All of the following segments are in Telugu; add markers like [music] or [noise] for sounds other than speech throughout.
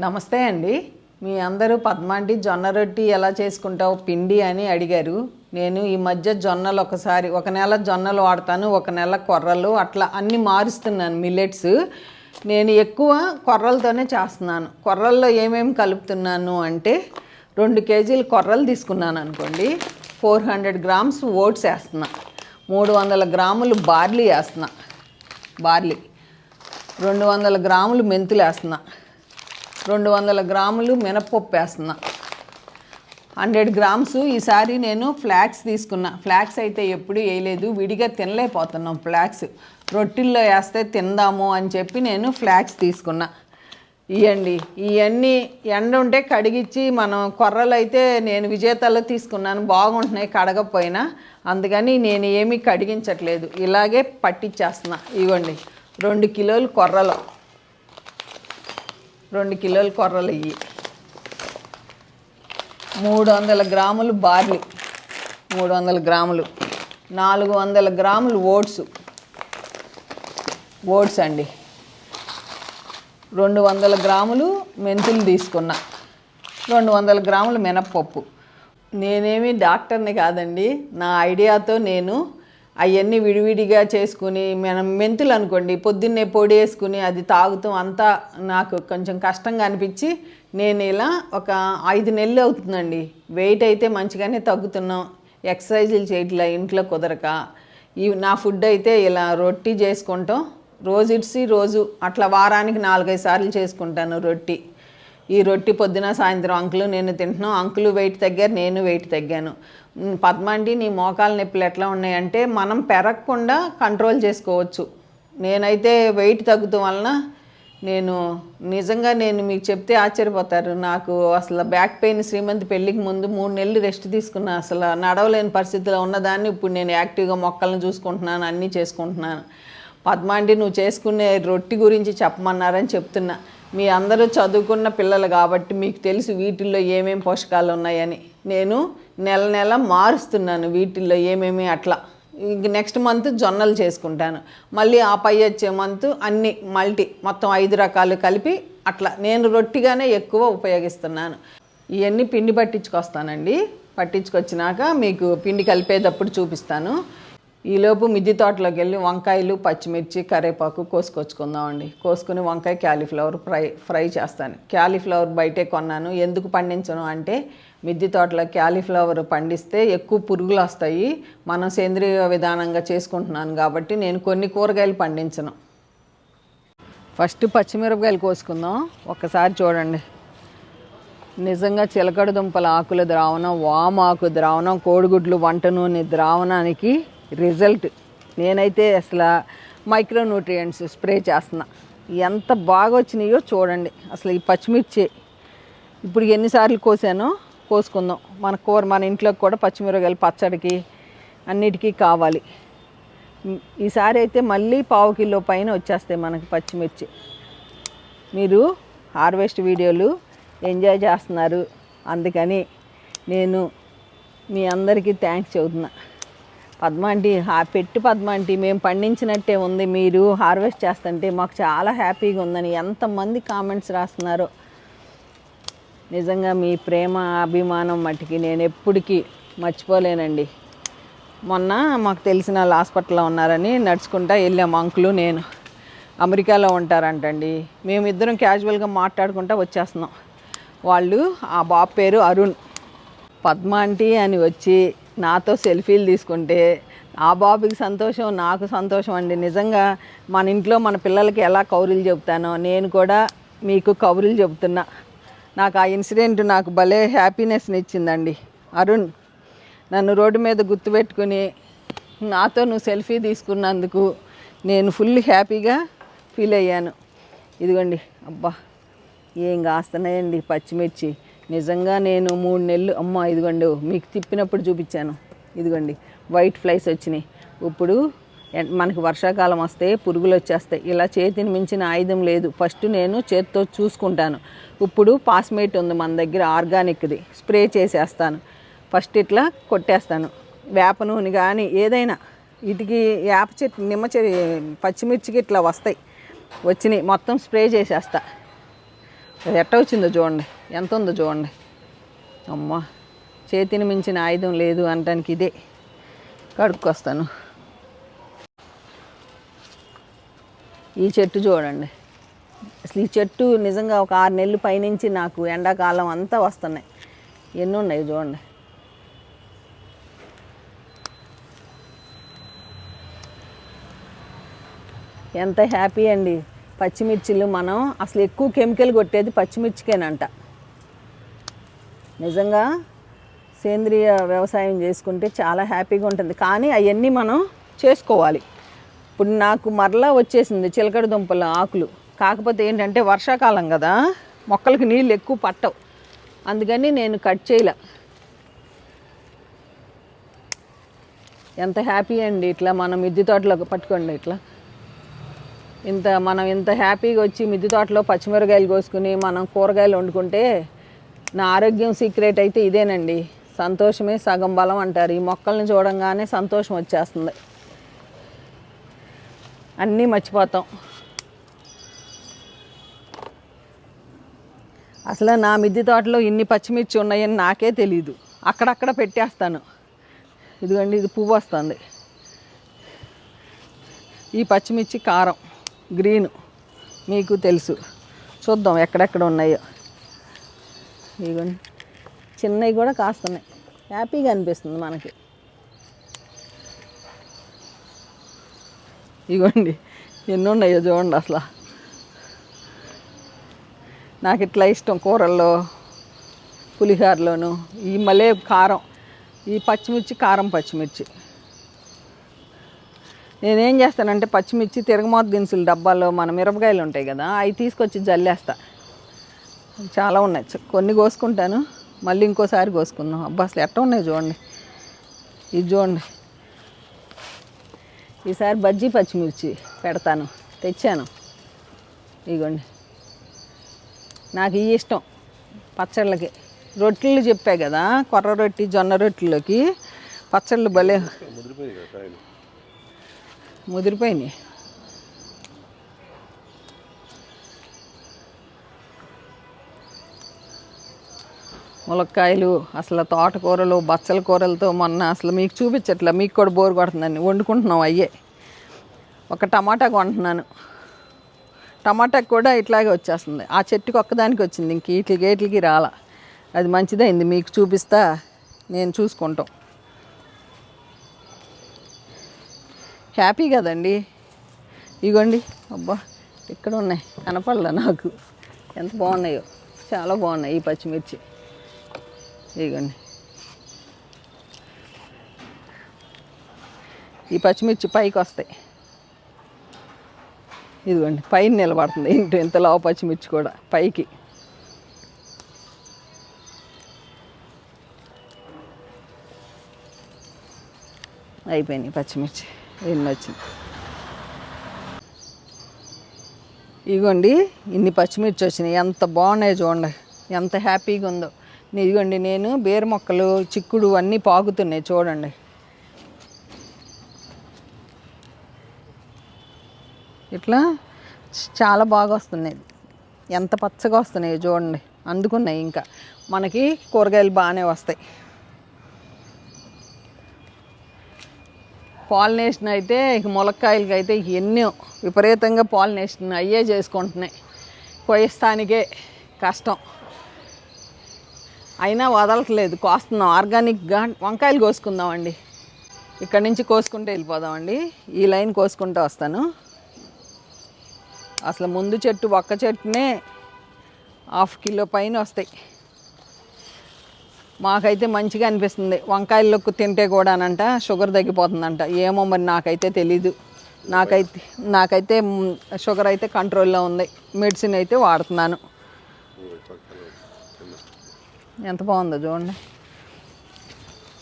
నమస్తే అండి. మీ అందరూ పద్మాంటి జొన్న రొట్టి ఎలా చేసుకుంటావు? పిండి అని అడిగారు. నేను ఈ మధ్య జొన్నలు ఒకసారి ఒక నెల జొన్నలు వాడతాను ఒక నెల కొర్రలు అట్లా అన్ని మారుస్తున్నాను మిల్లెట్స్ నేను ఎక్కువ కొర్రలతోనే చేస్తున్నాను. కొర్రల్లో ఏమేమి కలుపుతున్నాను అంటే రెండు కేజీలు కొర్రలు తీసుకున్నాను అనుకోండి. ఫోర్ హండ్రెడ్ గ్రామ్స్ ఓట్స్ వేస్తున్నా. మూడు వందల గ్రాములు బార్లీ వేస్తున్నా. బార్లీ. రెండు వందల గ్రాములు మెంతులు వేస్తున్నా. రెండు వందల గ్రాములు మినప్పప్పు వేస్తున్నా. హండ్రెడ్ గ్రామ్స్ ఈసారి నేను ఫ్లాక్స్ తీసుకున్నా. ఫ్లాక్స్ అయితే ఎప్పుడు వేయలేదు. విడిగా తినలేకపోతున్నాం ఫ్లాక్స్. రొట్టెల్లో వేస్తే తిందాము అని చెప్పి నేను ఫ్లాక్స్ తీసుకున్నా. ఇవ్వండి ఇవన్నీ ఎండ ఉంటే కడిగిచ్చి మనం కొర్రలు అయితే నేను విజేతలో తీసుకున్నాను. బాగుంటున్నాయి కడగపోయినా. అందుకని నేను ఏమీ కడిగించట్లేదు. ఇలాగే పట్టించేస్తున్నా ఇవ్వండి. రెండు కిలోలు కొర్రలు. రెండు కిలోలు కొర్రలు ఇవి మూడు వందల గ్రాములు బార్లీ. మూడు వందల గ్రాములు. నాలుగు వందల గ్రాములు ఓట్స్. ఓట్స్ అండి. రెండు వందల గ్రాములు మెంతులు తీసుకున్నా. రెండు వందల గ్రాములు మినప్పప్పు. నేనేమి డాక్టర్ని కాదండి. నా ఐడియాతో నేను అవన్నీ విడివిడిగా చేసుకుని మనం మెంతులు అనుకోండి పొద్దున్నే పొడి వేసుకుని అది తాగుతాం అంతా నాకు కొంచెం కష్టంగా అనిపించి నేను ఇలా ఒక ఐదు నెలలు అవుతుందండి. వెయిట్ అయితే మంచిగానే తగ్గుతున్నాం. ఎక్సర్సైజులు చేయట్లా ఇంట్లో కుదరక. ఈ నా ఫుడ్ అయితే ఇలా రొట్టి చేసుకుంటాం. రోజు ఇడిసి రోజు అట్లా వారానికి నాలుగైదు సార్లు చేసుకుంటాను రొట్టి. ఈ రొట్టి పొద్దున సాయంత్రం అంకులు నేను తింటున్నాం. అంకులు వెయిట్ తగ్గారు నేను వెయిట్ తగ్గాను. పద్మండి నీ మోకాలు నొప్పులు ఎట్లా ఉన్నాయంటే మనం పెరగకుండా కంట్రోల్ చేసుకోవచ్చు. నేనైతే వెయిట్ తగ్గుతాం వలన నేను నిజంగా నేను మీకు చెప్తే ఆశ్చర్యపోతారు. నాకు అసలు బ్యాక్ పెయిన్ శ్రీమంతి పెళ్ళికి ముందు మూడు నెలలు రెస్ట్ తీసుకున్నా. అసలు నడవలేని పరిస్థితిలో ఉన్నదాన్ని ఇప్పుడు నేను యాక్టివ్గా మొక్కలను చూసుకుంటున్నాను అన్నీ చేసుకుంటున్నాను. పద్మాండి నువ్వు చేసుకునే రొట్టి గురించి చెప్పమన్నారని చెప్తున్నా. మీ అందరూ చదువుకున్న పిల్లలు కాబట్టి మీకు తెలుసు వీటిల్లో ఏమేమి పోషకాలు ఉన్నాయని. నేను నెల నెల మారుస్తున్నాను వీటిల్లో ఏమేమి అట్లా. ఇంక నెక్స్ట్ మంత్ జొన్నలు చేసుకుంటాను. మళ్ళీ ఆ పై వచ్చే మంత్ అన్ని మల్టీ మొత్తం ఐదు రకాలు కలిపి అట్లా నేను రొట్టిగానే ఎక్కువ ఉపయోగిస్తున్నాను. ఇవన్నీ పిండి పట్టించుకొస్తానండి. పట్టించుకొచ్చినాక మీకు పిండి కలిపేటప్పుడు చూపిస్తాను. ఈలోపు మిద్ది తోటలోకి వెళ్ళి వంకాయలు పచ్చిమిర్చి కరివేపాకు కోసుకొచ్చుకుందామండి. కోసుకుని వంకాయ క్యాలీఫ్లవర్ ఫ్రై ఫ్రై చేస్తాను. క్యాలీఫ్లవర్ బయటే కొన్నాను. ఎందుకు పండించను అంటే మిద్దె తోటలో క్యాలీఫ్లవర్ పండిస్తే ఎక్కువ పురుగులు వస్తాయి. మనం సేంద్రియ విధానంగా చేసుకుంటున్నాను కాబట్టి నేను కొన్ని కూరగాయలు పండించను. ఫస్ట్ పచ్చిమిరపకాయలు కోసుకుందాం. ఒక్కసారి చూడండి. నిజంగా చిలకడ దుంపల ఆకుల ద్రావణం వామాకు ద్రావణం కోడిగుడ్లు వంట నూనె ద్రావణానికి రిజల్ట్. నేనైతే అసలు మైక్రో న్యూట్రియంట్స్ స్ప్రే చేస్తున్నా. ఎంత బాగా వచ్చినాయో చూడండి. అసలు ఈ పచ్చిమిర్చి. ఇప్పుడు ఎన్నిసార్లు కోసానో? కోసుకుందాం. మన కూర మన ఇంట్లోకి కూడా పచ్చిమిరపకాయలు పచ్చడికి అన్నిటికీ కావాలి. ఈసారి అయితే మళ్ళీ పావు కిలో పైన వచ్చేస్తాయి మనకి పచ్చిమిర్చి. మీరు హార్వెస్ట్ వీడియోలు ఎంజాయ్ చేస్తున్నారు. అందుకని నేను మీ అందరికీ థ్యాంక్స్ చెబుతున్నా. పద్మాంటి హా పెట్టి పద్మాంటి మేము పండించినట్టే ఉంది. మీరు హార్వెస్ట్ చేస్తుంటే మాకు చాలా హ్యాపీగా ఉందని ఎంతమంది కామెంట్స్ రాస్తున్నారో. నిజంగా మీ ప్రేమ అభిమానం మట్టికి నేను ఎప్పటికీ మర్చిపోలేనండి. మొన్న మాకు తెలిసిన వాళ్ళ హాస్పిటల్లో ఉన్నారని నడుచుకుంటా వెళ్ళాము అంకులు నేను. అమెరికాలో ఉంటారంటండి. మేమిద్దరం క్యాజువల్గా మాట్లాడుకుంటా వచ్చేస్తున్నాం. వాళ్ళు ఆ బాబు పేరు అరుణ్. పద్మాంటి అని వచ్చి నాతో సెల్ఫీలు తీసుకుంటే ఆ బాబుకి సంతోషం నాకు సంతోషం అండి. నిజంగా మన ఇంట్లో మన పిల్లలకి ఎలా కౌరులు చెబుతానో నేను కూడా మీకు కౌరులు చెబుతున్నా. నాకు ఆ ఇన్సిడెంట్ నాకు భలే హ్యాపీనెస్ని ఇచ్చిందండి. అరుణ్ నన్ను రోడ్డు మీద గుర్తుపెట్టుకుని నాతో నువ్వు సెల్ఫీ తీసుకున్నందుకు నేను ఫుల్ హ్యాపీగా ఫీల్ అయ్యాను. ఇదిగోండి అబ్బా ఏం కాస్తున్నాయండి పచ్చిమిర్చి. నిజంగా నేను మూడు నెలలు అమ్మ ఇదిగోండి మీకు తిప్పినప్పుడు చూపించాను. ఇదిగోండి వైట్ ఫ్లైస్ వచ్చినాయి. ఇప్పుడు మనకి వర్షాకాలం వస్తే పురుగులు వచ్చేస్తాయి. ఇలా చేతిని మించిన ఆయుధం లేదు. ఫస్ట్ నేను చేత్తో చూసుకుంటాను. ఇప్పుడు పాస్మేట్ ఉంది మన దగ్గర ఆర్గానిక్ది. స్ప్రే చేసేస్తాను. ఫస్ట్ ఇట్లా కొట్టేస్తాను. వేప నూనె కానీ ఏదైనా వీటికి వేప చెట్టు నిమ్మ చెట్టు పచ్చిమిర్చికి ఇట్లా వస్తాయి. వచ్చినాయి. మొత్తం స్ప్రే చేసేస్తా. ఎట్ట వచ్చిందో చూడండి. ఎంత ఉందో చూడండి. అమ్మ చేతిని మించిన ఆయుధం లేదు అనటానికి ఇదే. కడుక్కొస్తాను. ఈ చెట్టు చూడండి. అసలు ఈ చెట్టు నిజంగా ఒక ఆరు నెలలు పైనుంచి నాకు ఎండాకాలం అంతా వస్తున్నాయి. ఎన్ని ఉన్నాయి చూడండి. ఎంత హ్యాపీ అండి. పచ్చిమిర్చిలు మనం అసలు ఎక్కువ కెమికల్ కొట్టేది పచ్చిమిర్చికేనంట. నిజంగా సేంద్రియ వ్యవసాయం చేసుకుంటే చాలా హ్యాపీగా ఉంటుంది. కానీ అవన్నీ మనం చేసుకోవాలి. ఇప్పుడు నాకు మరలా వచ్చేసింది చిలకడ దుంపల ఆకులు. కాకపోతే ఏంటంటే వర్షాకాలం కదా మొక్కలకి నీళ్ళు ఎక్కువ పట్టవు. అందుకని నేను కట్ చేయలే. ఎంత హ్యాపీ అండి ఇట్లా మనం మిద్ది తోటలో పట్టుకోండి ఇట్లా. ఇంత మనం ఇంత హ్యాపీగా వచ్చి మిద్ది తోటలో పచ్చిమిరకాయలు కోసుకుని మనం కూరగాయలు వండుకుంటే నా ఆరోగ్యం సీక్రెట్ అయితే ఇదేనండి. సంతోషమే సగం బలం అంటారు. ఈ మొక్కల్ని చూడంగానే సంతోషం వచ్చేస్తుంది. అన్నీ మర్చిపోతాం. అసలు నా మిద్దె తోటలో ఇన్ని పచ్చిమిర్చి ఉన్నాయని నాకే తెలియదు అక్కడక్కడ పెట్టేస్తాను. ఇదిగోండి ఇది పువ్వు వస్తుంది. ఈ పచ్చిమిర్చి కారం గ్రీన్ మీకు తెలుసు. చూద్దాం ఎక్కడెక్కడ ఉన్నాయో. ఇదిగోండి చిన్నవి కూడా కాస్తున్నాయి. హ్యాపీగా అనిపిస్తుంది మనకి. ఇగోండి ఎన్ని ఉన్నాయో చూడండి అసలు. నాకు ఇట్లా ఇష్టం కూరల్లో పులిహారలోను ఈ మళ్ళీ కారం ఈ పచ్చిమిర్చి కారం పచ్చిమిర్చి. నేనేం చేస్తానంటే పచ్చిమిర్చి తిరగమోత దినుసులు డబ్బాలో మన మిరపకాయలు ఉంటాయి కదా అవి తీసుకొచ్చి జల్లేస్తా. చాలా ఉన్నాయి కొన్ని కోసుకుంటాను మళ్ళీ ఇంకోసారి కోసుకుందాం. అబ్బా అసలు ఎట్ట ఉన్నాయి చూడండి. ఇది చూడండి. ఈసారి బజ్జీ పచ్చిమిర్చి పెడతాను తెచ్చాను. ఇగోండి. నాకు ఇవి ఇష్టం పచ్చళ్ళకి. రొట్టెలు చెప్పా కదా కొర్ర రొట్టి జొన్న రొట్టెలోకి పచ్చళ్ళు భలే ముదిరిపోయినాయి. ములక్కాయలు అసలు తోటకూరలు బచ్చల కూరలతో మొన్న అసలు మీకు చూపించట్లే మీకు కూడా బోరు కొడుతుందండి వండుకుంటున్నాం అయ్యే. ఒక టమాటా కొంటున్నాను. టమాటా కూడా ఇట్లాగే వచ్చేస్తుంది. ఆ చెట్టుకి ఒక్కదానికి వచ్చింది ఇంక వీటికి గేట్లకి రాల. అది మంచిదైంది మీకు చూపిస్తా నేను చూసుకుంటాం. హ్యాపీ కదండి. ఇగోండి అబ్బా ఇక్కడ ఉన్నాయి కనపడలే నాకు. ఎంత బాగున్నాయో చాలా బాగున్నాయి ఈ పచ్చిమిర్చి. ఇదిగోండి ఈ పచ్చిమిర్చి పైకి వస్తాయి. ఇదిగోండి పైన నిలబడుతుంది. ఇంటి ఇంత లావు పచ్చిమిర్చి కూడా? పైకి. అయిపోయినాయి పచ్చిమిర్చి. ఎన్ని వచ్చింది ఇదిగోండి ఇన్ని పచ్చిమిర్చి వచ్చినాయి. ఎంత బాగున్నాయి చూడండి. ఎంత హ్యాపీగా ఉందో. ఇదిగోండి నేను బీర మొక్కలు చిక్కుడు అన్నీ పాకుతున్నాయి చూడండి. ఇట్లా చాలా బాగా వస్తున్నాయి. ఎంత పచ్చగా వస్తున్నాయి చూడండి. అందుకున్నాయి ఇంకా. మనకి కూరగాయలు బాగానే వస్తాయి. పాలినేషన్ అయితే ఇక ములక్కాయలకి అయితే ఎన్నో విపరీతంగా పాలినేషన్ అయ్యే చేసుకుంటున్నాయి. కొయ్యస్థానికే కష్టం. అయినా వదలట్లేదు. కోస్తున్నాం. ఆర్గానిక్గా వంకాయలు కోసుకుందామండి. ఇక్కడి నుంచి కోసుకుంటూ వెళ్ళిపోదామండి. ఈ లైన్ కోసుకుంటూ వస్తాను. అసలు ముందు చెట్టు ఒక్క చెట్టునే హాఫ్ కిలో పైన వస్తాయి. మాకైతే మంచిగా అనిపిస్తుంది. వంకాయలకు తింటే కూడానంట షుగర్ తగ్గిపోతుందంట. ఏమో మరి నాకైతే తెలీదు. నాకైతే నాకైతే షుగర్ అయితే కంట్రోల్లో ఉంది. మెడిసిన్ అయితే వాడుతున్నాను. ఎంత బాగుందో చూడండి.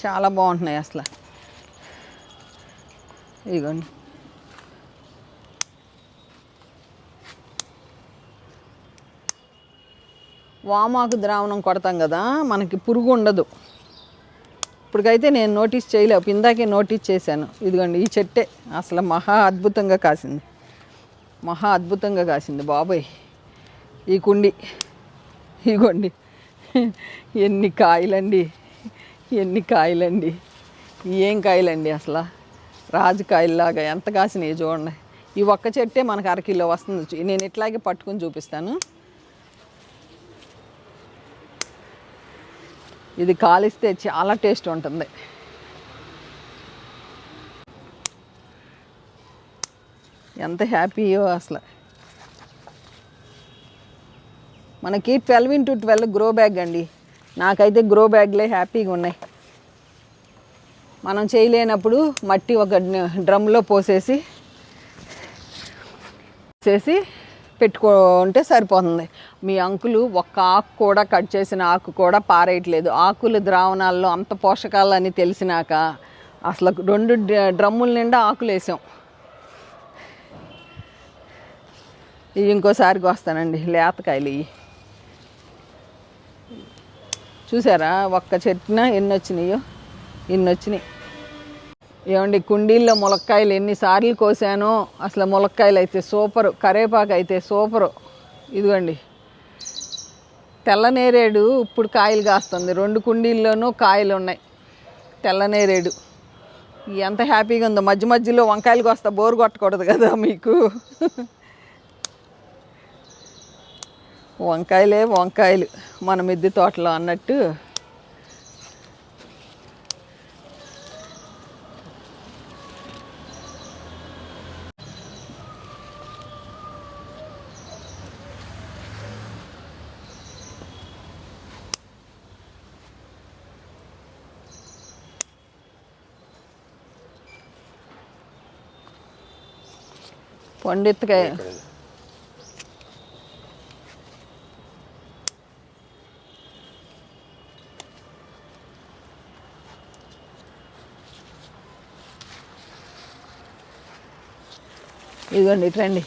చాలా బాగుంటున్నాయి అసలు. ఇదిగోండి. వామాకు ద్రావణం కొడతాం కదా మనకి పురుగు ఉండదు. ఇప్పటికైతే నేను నోటీస్ చేయలేవు ఇందాకే నోటీస్ చేశాను. ఇదిగోండి ఈ చెట్టే అసలు మహా అద్భుతంగా కాసింది. మహా అద్భుతంగా కాసింది బాబోయ్. ఈ కుండి ఇగోండి ఎన్ని కాయలండి ఎన్ని కాయలండి ఏం కాయలండి అసలు? రాజకాయల్లాగా ఎంత కాసినాయి చూడండి. ఈ ఒక్క చెట్టే మనకు అరకిలో వస్తుంది నేను ఇట్లాగే పట్టుకుని చూపిస్తాను. ఇది కాలిస్తే చాలా టేస్ట్ ఉంటుంది. ఎంత హ్యాపీయో అసలు. మనకి twelve into twelve grow bag అండి. నాకైతే గ్రో బ్యాగ్లే హ్యాపీగా ఉన్నాయి. మనం చేయలేనప్పుడు మట్టి ఒక డ్రమ్లో పోసేసి చేసి పెట్టుకుంటే సరిపోతుంది. మీ అంకులు ఒక్క ఆకు కూడా కట్ చేసిన ఆకు కూడా పారేయట్లేదు. ఆకుల ద్రావణాల్లో అంత పోషకాలని తెలిసినాక అసలు రెండు డ్రమ్ముల నిండా ఆకులు వేసాం. ఇవి ఇంకోసారికి వస్తానండి లేతకాయలు ఇవి. చూసారా? ఒక్క చెట్టున ఎన్ని వచ్చినాయో ఇన్ని వచ్చినాయి ఏమండి కుండీల్లో ములక్కాయలు ఎన్నిసార్లు కోసానో? అసలు ములక్కాయలు అయితే సూపరు. కరేపాకు అయితే సూపరు. ఇదిగోండి. తెల్లనేరేడు ఇప్పుడు కాయలు కాస్తుంది. రెండు కుండీల్లోనూ కాయలు ఉన్నాయి తెల్లనేరేడు ఎంత హ్యాపీగా ఉందో. మధ్య మధ్యలో వంకాయలు కోస్తా బోరు కొట్టకూడదు కదా మీకు? వంకాయలే వంకాయలు. మన మిద్దె తోటలో అన్నట్టు. పండిత్తకాయ. ఇదిగోండి ఇట్రండి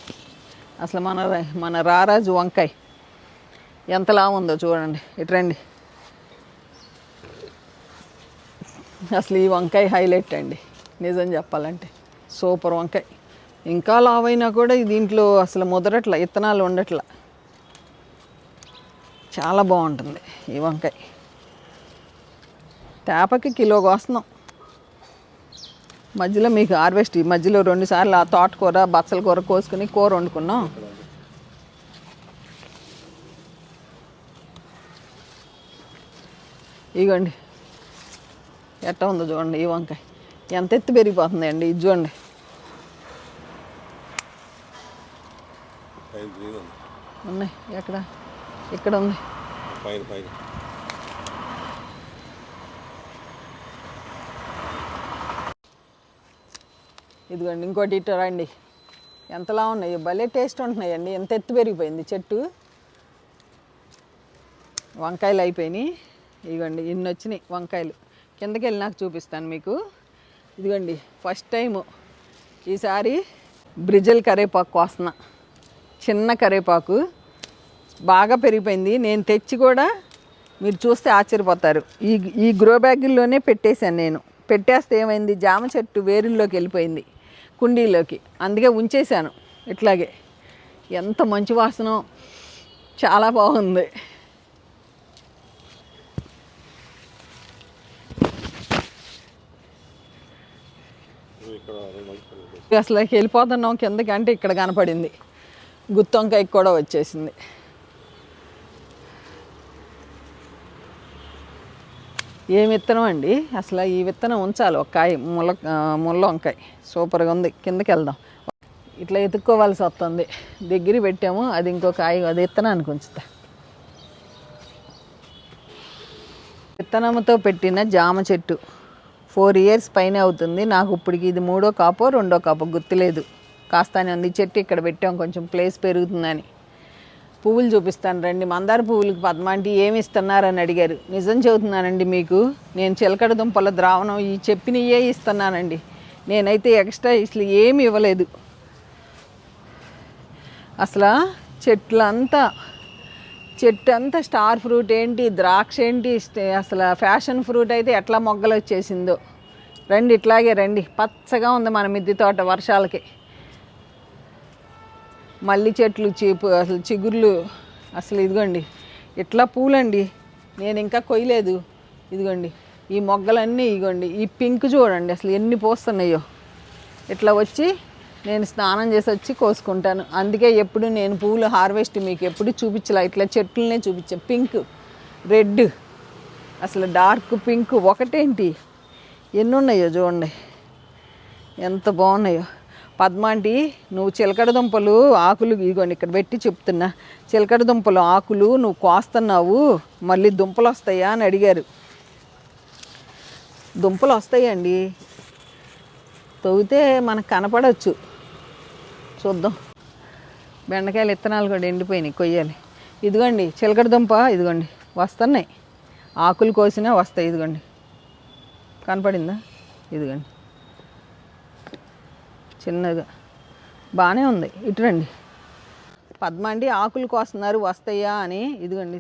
అసలు మన మన రారాజు వంకాయ ఎంతలా ఉందో చూడండి. ఇట్రండి అసలు ఈ వంకాయ హైలైట్ అండి నిజం చెప్పాలంటే. సూపర్ వంకాయ. ఇంకా లావైనా కూడా దీంట్లో అసలు ముదరట్ల ఇత్తనాలు ఉండట్ల చాలా బాగుంటుంది ఈ వంకాయ. తేపకి కిలో కోస్తున్నాం. మధ్యలో మీకు హార్వెస్ట్ ఈ మధ్యలో రెండు సార్లు ఆ తోటకూర బచ్చల కూర కోసుకుని కూర వండుకున్నాం. ఇగోండి. ఎట్ట ఉందో చూడండి ఈ వంకాయ. ఎంత ఎత్తు పెరిగిపోతుంది అండి ఇది చూడండి. ఉన్నాయి ఎక్కడ? ఇక్కడ ఉంది. ఇదిగోండి ఇంకోటి ఇటు రండి. ఎంతలా ఉన్నాయి? భలే టేస్ట్ ఉంటున్నాయండి. ఎంత ఎత్తు పెరిగిపోయింది చెట్టు? వంకాయలు అయిపోయినాయి. ఇదిగోండి ఇన్ని వచ్చినాయి వంకాయలు. కిందకి వెళ్ళి నాకు చూపిస్తాను మీకు. ఇదిగోండి ఫస్ట్ టైము ఈసారి బ్రిజల్ కరేపాకు కోస్తున్నా చిన్న కరేపాకు. బాగా పెరిగిపోయింది. నేను తెచ్చి కూడా మీరు చూస్తే ఆశ్చర్యపోతారు. ఈ ఈ గ్రో బ్యాగుల్లోనే పెట్టేశాను నేను. పెట్టేస్తే ఏమైంది? జామ చెట్టు వేరుల్లోకి వెళ్ళిపోయింది. కుండీలోకి అందుకే ఉంచేశాను. ఇట్లాగే. ఎంత మంచి వాసన. చాలా బాగుంది. అసలు వెళ్ళిపోతున్నాం. కిందకి అంటే ఇక్కడ కనపడింది. గుత్తొంకాయ కూడా వచ్చేసింది. ఏం విత్తనం అండి? అసలు ఈ విత్తనం ఉంచాలి. ఒక కాయ ముల్ల ఆ, ముల్ల వంకాయ. సూపర్గా ఉంది. కిందకి వెళ్దాం. ఇట్లా ఎత్తుక్కోవాల్సి వస్తుంది. దగ్గర పెట్టాము. అది ఇంకో కాయ అది విత్తనానికి ఉంచుతా. విత్తనంతో పెట్టిన జామ చెట్టు. ఫోర్ ఇయర్స్ పైన అవుతుంది. నాకు ఇప్పటికి ఇది మూడో కాపో రెండో కాపో గుర్తులేదు. కాస్తానే ఉంది. ఈ చెట్టు ఇక్కడ పెట్టాం. కొంచెం ప్లేస్ పెరుగుతుందని. పువ్వులు చూపిస్తాను రండి. మందార పువ్వులకి పద్మాంటి ఏమి ఇస్తున్నారని అడిగారు. నిజం చెబుతున్నానండి మీకు. నేను చిలకడ దుంపల ద్రావణం ఈ చెప్పినయే ఇస్తున్నానండి. నేనైతే ఎక్స్ట్రా అసలు ఏమి ఇవ్వలేదు. అసలు చెట్లంతా చెట్టు అంతా స్టార్ ఫ్రూట్ ఏంటి ద్రాక్ష ఏంటి స్టే- అసలు ఫ్యాషన్ ఫ్రూట్ అయితే ఎట్లా మొగ్గలు వచ్చేసిందో. రండి ఇట్లాగే రండి. పచ్చగా ఉంది మన మిద్దె తోట వర్షాలకి. మల్లి చెట్లు చీపు అసలు చిగుర్లు. అసలు ఇదిగోండి ఇట్లా పూలండి? నేను ఇంకా కొయ్యలేదు. ఇదిగోండి ఈ మొగ్గలన్నీ ఇదిగోండి ఈ పింక్ చూడండి అసలు ఎన్ని పోస్తున్నాయో. ఇట్లా వచ్చి నేను స్నానం చేసి వచ్చి కోసుకుంటాను. అందుకే ఎప్పుడు నేను పూలు హార్వెస్ట్ మీకు ఎప్పుడు చూపించలే. ఇట్లా చెట్లనే చూపించా. పింక్ రెడ్ అసలు డార్క్ పింక్. ఒకటేంటి? ఎన్ని ఉన్నాయో చూడండి. ఎంత బాగున్నాయో. పద్మాంటి నువ్వు చిలకడ దుంపలు ఆకులు ఇగోండి ఇక్కడ పెట్టి చెప్తున్నా. చిలకడ దుంపలు ఆకులు నువ్వు కోస్తున్నావు మళ్ళీ దుంపలు వస్తాయా అని అడిగారు. దుంపలు వస్తాయండి. తవ్వితే మనకు కనపడవచ్చు చూద్దాం. బెండకాయలు ఇత్తనాలు కూడా ఎండిపోయినాయి కొయ్యాలి. ఇదిగోండి చిలకడ దుంప ఇదిగోండి వస్తున్నాయి. ఆకులు కోసినా వస్తాయి ఇదిగోండి. కనపడిందా? ఇదిగోండి. చిన్నగా. బాగానే ఉంది. ఇటు రండి. పద్మ అండి ఆకులు కోస్తున్నారు వస్తాయా అని. ఇదిగోండి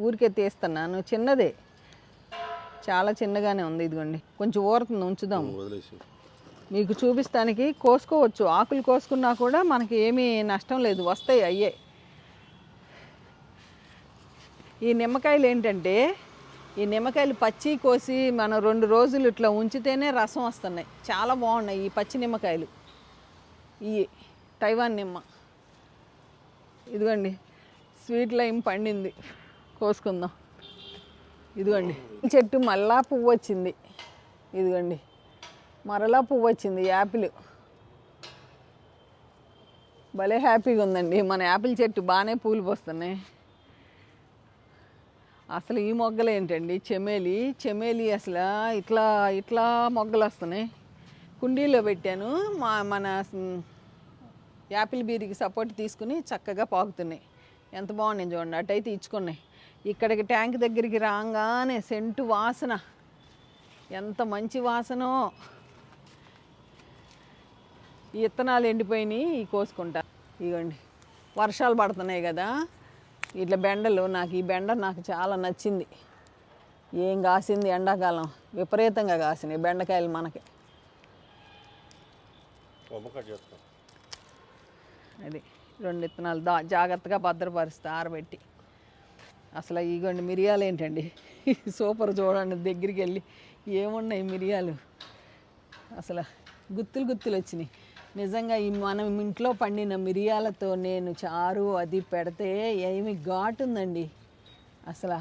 ఊరికే తీస్తున్నాను చిన్నదే. చాలా చిన్నగానే ఉంది ఇదిగోండి. కొంచెం ఊరుతుంది ఉంచుదాం. మీకు చూపిస్తానికి కోసుకోవచ్చు. ఆకులు కోసుకున్నా కూడా మనకి ఏమీ నష్టం లేదు. వస్తాయి అయ్యే. ఈ నిమ్మకాయలు ఏంటంటే ఈ నిమ్మకాయలు పచ్చి కోసి మనం రెండు రోజులు ఇట్లా ఉంచితేనే రసం వస్తున్నాయి. చాలా బాగున్నాయి ఈ పచ్చి నిమ్మకాయలు. ఈ తైవాన్ నిమ్మ. ఇదిగోండి స్వీట్ లైమ్ పండింది. కోసుకుందాం. ఇదిగోండి ఈ చెట్టు మళ్ళా పువ్వు వచ్చింది. ఇదిగోండి మరలా పువ్వు వచ్చింది యాపిల్. భలే హ్యాపీగా ఉందండి. మన యాపిల్ చెట్టు బాగానే పూలు పోస్తున్నాయి. అసలు ఈ మొగ్గలు ఏంటండి? చెమేలి చెమేలి అసలు ఇట్లా ఇట్లా మొగ్గలు వస్తున్నాయి. కుండీలో పెట్టాను. మా మన యాపిల్ బీరికి సపోర్ట్ తీసుకుని చక్కగా పాకుతున్నాయి. ఎంత బాగున్నాయి చూడండి. అటైతే ఇచ్చుకున్నాయి. ఇక్కడికి ట్యాంక్ దగ్గరికి రాగానే సెంటు వాసన. ఎంత మంచి వాసనో. ఈ ఇత్తనాలు ఎండిపోయినాయి కోసుకుంటా. ఇగోండి. వర్షాలు పడుతున్నాయి కదా. ఇట్లా బెండలు నాకు ఈ బెండ నాకు చాలా నచ్చింది. ఏం కాసింది ఎండాకాలం. విపరీతంగా కాసినాయి బెండకాయలు మనకి. అది రెండు విత్తనాలు దా జాగ్రత్తగా భద్రపరుస్తా ఆరబెట్టి. అసలు ఇగోండి మిరియాలు ఏంటండి? [laughs] సూపర్ చూడండి దగ్గరికి వెళ్ళి ఏమున్నాయి మిరియాలు? అసలు గుత్తులు గుత్తులు వచ్చినాయి. నిజంగా ఈ మనం ఇంట్లో పండిన మిరియాలతో నేను చారు అది పెడితే ఏమి ఘాటు ఉందండి అసలు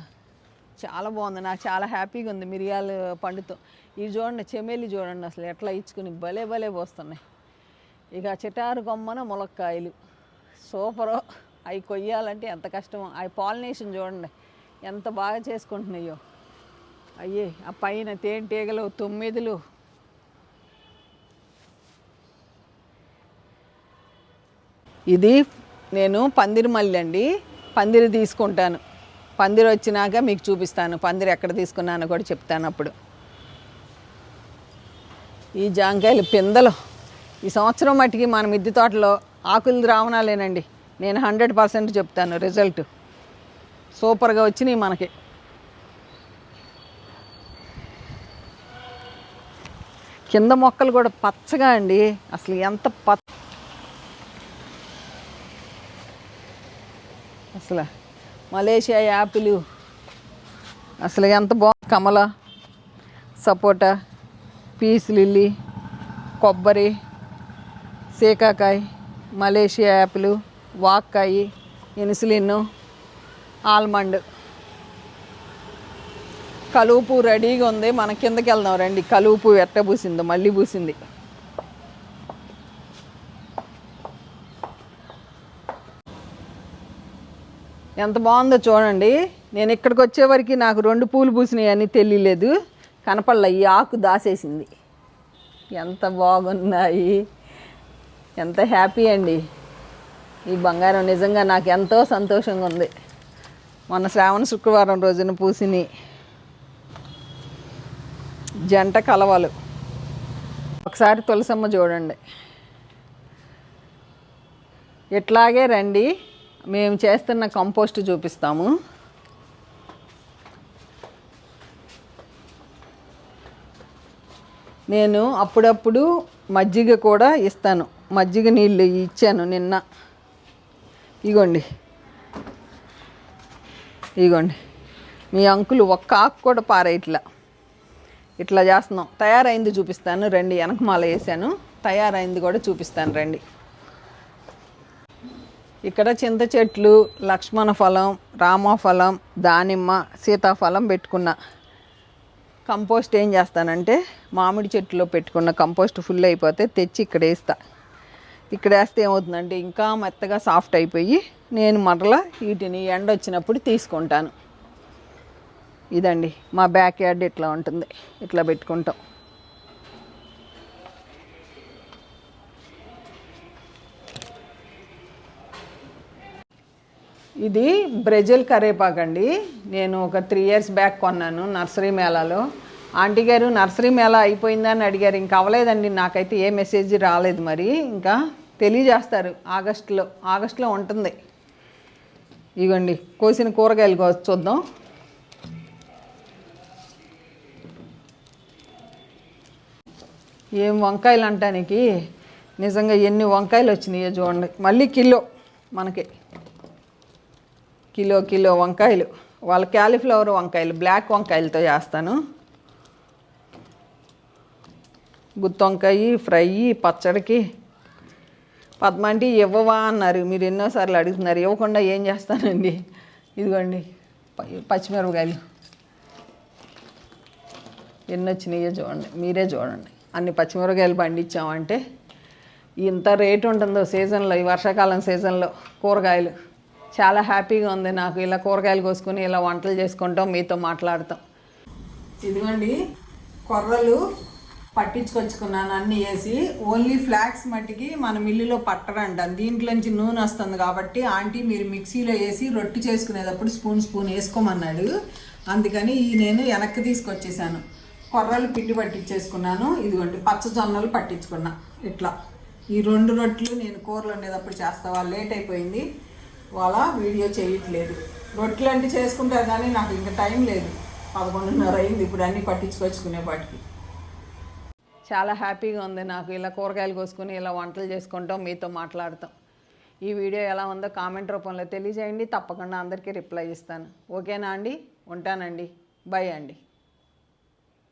చాలా బాగుంది. నాకు చాలా హ్యాపీగా ఉంది మిరియాలు పండుతో. ఇవి చూడండి చెమేలి చూడండి అసలు ఎట్లా ఇచ్చుకుని భలే భలే పోస్తున్నాయి. ఇక చిటారు కొమ్మన ములక్కాయలు. సూపరు. అవి కొయ్యాలంటే ఎంత కష్టమో. అవి పాలినేషన్ చూడండి. ఎంత బాగా చేసుకుంటున్నాయో. అయ్యే ఆ పైన తేనెటీగలు తొమ్మిదిలు. ఇది నేను పందిరి మల్లి అండి. పందిరి తీసుకుంటాను. పందిరి వచ్చినాక మీకు చూపిస్తాను. పందిరి ఎక్కడ తీసుకున్నానో కూడా చెప్తాను అప్పుడు. ఈ జాంకాయలు పిందలు. ఈ సంవత్సరం మట్టికి మన మిద్దె తోటలో ఆకులు ద్రావణాలేనండి నేను హండ్రెడ్ పర్సెంట్ చెప్తాను రిజల్ట్. సూపర్గా వచ్చినాయి మనకి. కింద మొక్కలు కూడా పచ్చగా అండి. అసలు ఎంత పచ్చ అసలు మలేషియా యాపిల్. అసలు ఎంత బాగుంది కమల సపోటా పీస్ లిల్లీ కొబ్బరి. సీకాకాయ్ మలేషియా యాపిల్ వాక్కాయి ఇన్సులిన్ ఆల్మండ్. కలుపు రెడీగా ఉంది. మన కిందకి వెళ్దాం రండి. కలుపు ఎట్ట పూసిందో మళ్ళీ పూసింది. ఎంత బాగుందో చూడండి. నేను ఇక్కడికి వచ్చేవరకు నాకు రెండు పూలు పూసినాయి అని తెలియలేదు. కనపడలే ఈ ఆకు దాసేసింది. ఎంత బాగున్నాయి. ఎంత హ్యాపీ అండి. ఈ బంగారం నిజంగా నాకు ఎంతో సంతోషంగా ఉంది. మొన్న శ్రావణ శుక్రవారం రోజున పూసిని జంట కలవలు. ఒకసారి తులసమ్మ చూడండి. ఇట్లాగే రండి. మేము చేస్తున్న కంపోస్ట్ చూపిస్తాము. నేను అప్పుడప్పుడు మజ్జిగ కూడా ఇస్తాను. మజ్జిగ నీళ్ళు ఇచ్చాను నిన్న. ఇగోండి. ఇదిగోండి మీ అంకులు ఒక్క ఆకు కూడా పారేయట్లా. ఇట్లా చేస్తున్నాం. తయారైంది చూపిస్తాను. రండి వెనకమాల వేసాను. తయారైంది కూడా చూపిస్తాను రండి. ఇక్కడ చింత చెట్లు లక్ష్మణ ఫలం రామఫలం దానిమ్మ సీతాఫలం పెట్టుకున్న. కంపోస్ట్ ఏం చేస్తానంటే మామిడి చెట్టులో పెట్టుకున్న కంపోస్ట్ ఫుల్ అయిపోతే తెచ్చి ఇక్కడ వేస్తా. ఇక్కడ వేస్తే ఏమవుతుందంటే ఇంకా మెత్తగా సాఫ్ట్ అయిపోయి నేను మరలా వీటిని ఎండ వచ్చినప్పుడు తీసుకుంటాను. ఇదండి మా బ్యాక్ యార్డ్ ఇట్లా ఉంటుంది. ఇట్లా పెట్టుకుంటాం. ఇది బ్రెజిల్ కరేపాకు అండి. నేను ఒక త్రీ ఇయర్స్ బ్యాక్ కొన్నాను నర్సరీ మేళాలో. ఆంటీ గారు నర్సరీ మేళా అయిపోయిందని అడిగారు. ఇంకా అవ్వలేదండి నాకైతే ఏ మెసేజ్ రాలేదు మరి. ఇంకా తెలియజేస్తారు ఆగస్టులో. ఆగస్టులో ఉంటుంది. ఇగోండి కోసిన కూరగాయలు కో- చూద్దాం. ఏం వంకాయలు అంటానికి నిజంగా ఎన్ని వంకాయలు వచ్చినాయో చూడండి. మళ్ళీ కిలో మనకి. కిలో కిలో వంకాయలు. వాళ్ళ క్యాలీఫ్లవర్ వంకాయలు బ్లాక్ వంకాయలతో చేస్తాను. గుత్తి వంకాయ ఫ్రై పచ్చడికి పద్మ అంటే ఇవ్వవా అన్నారు. మీరు ఎన్నోసార్లు అడుగుతున్నారు. ఇవ్వకుండా ఏం చేస్తానండి? ఇదిగోండి పచ్చిమిరపకాయలు. ఎన్ని వచ్చినాయో చూడండి. మీరే చూడండి. అన్ని పచ్చిమిరపకాయలు పండించామంటే ఇంత రేటు ఉంటుందో సీజన్లో ఈ వర్షాకాలం సీజన్లో కూరగాయలు. చాలా హ్యాపీగా ఉంది నాకు. ఇలా కూరగాయలు కోసుకొని ఇలా వంటలు చేసుకుంటాం మీతో మాట్లాడతాం. ఇదిగోండి కొర్రలు పట్టించుకొచ్చుకున్నాను అన్నీ వేసి ఓన్లీ ఫ్లాక్స్ మట్టికి మన మిల్లులో పట్టరంట. దీంట్లోంచి నూనె వస్తుంది కాబట్టి ఆంటీ మీరు మిక్సీలో వేసి రొట్టి చేసుకునేటప్పుడు స్పూన్ స్పూన్ వేసుకోమన్నాడు. అందుకని ఈ నేను వెనక్కి తీసుకొచ్చేసాను. కొర్రలు పిండి పట్టించేసుకున్నాను. ఇదిగోండి పచ్చ జొన్నలు పట్టించుకున్నా. ఇట్లా. ఈ రెండు రొట్టెలు నేను కూరలు వండేటప్పుడు చేస్తా. లేట్ అయిపోయింది. వాళ్ళ వీడియో చేయట్లేదు. రొట్టెలు అంటే చేసుకుంటారు కానీ నాకు ఇంకా టైం లేదు. పదకొండున్నర అయింది. ఇప్పుడు అన్నీ పట్టించుకొచ్చుకునేపాటికి. చాలా హ్యాపీగా ఉంది నాకు. ఇలా కూరగాయలు కోసుకుని ఇలా వంటలు చేసుకుంటాం మీతో మాట్లాడతాం. ఈ వీడియో ఎలా ఉందో కామెంట్ రూపంలో తెలియజేయండి. తప్పకుండా అందరికీ రిప్లై ఇస్తాను. ఓకేనా అండి? ఉంటానండి. బై అండి.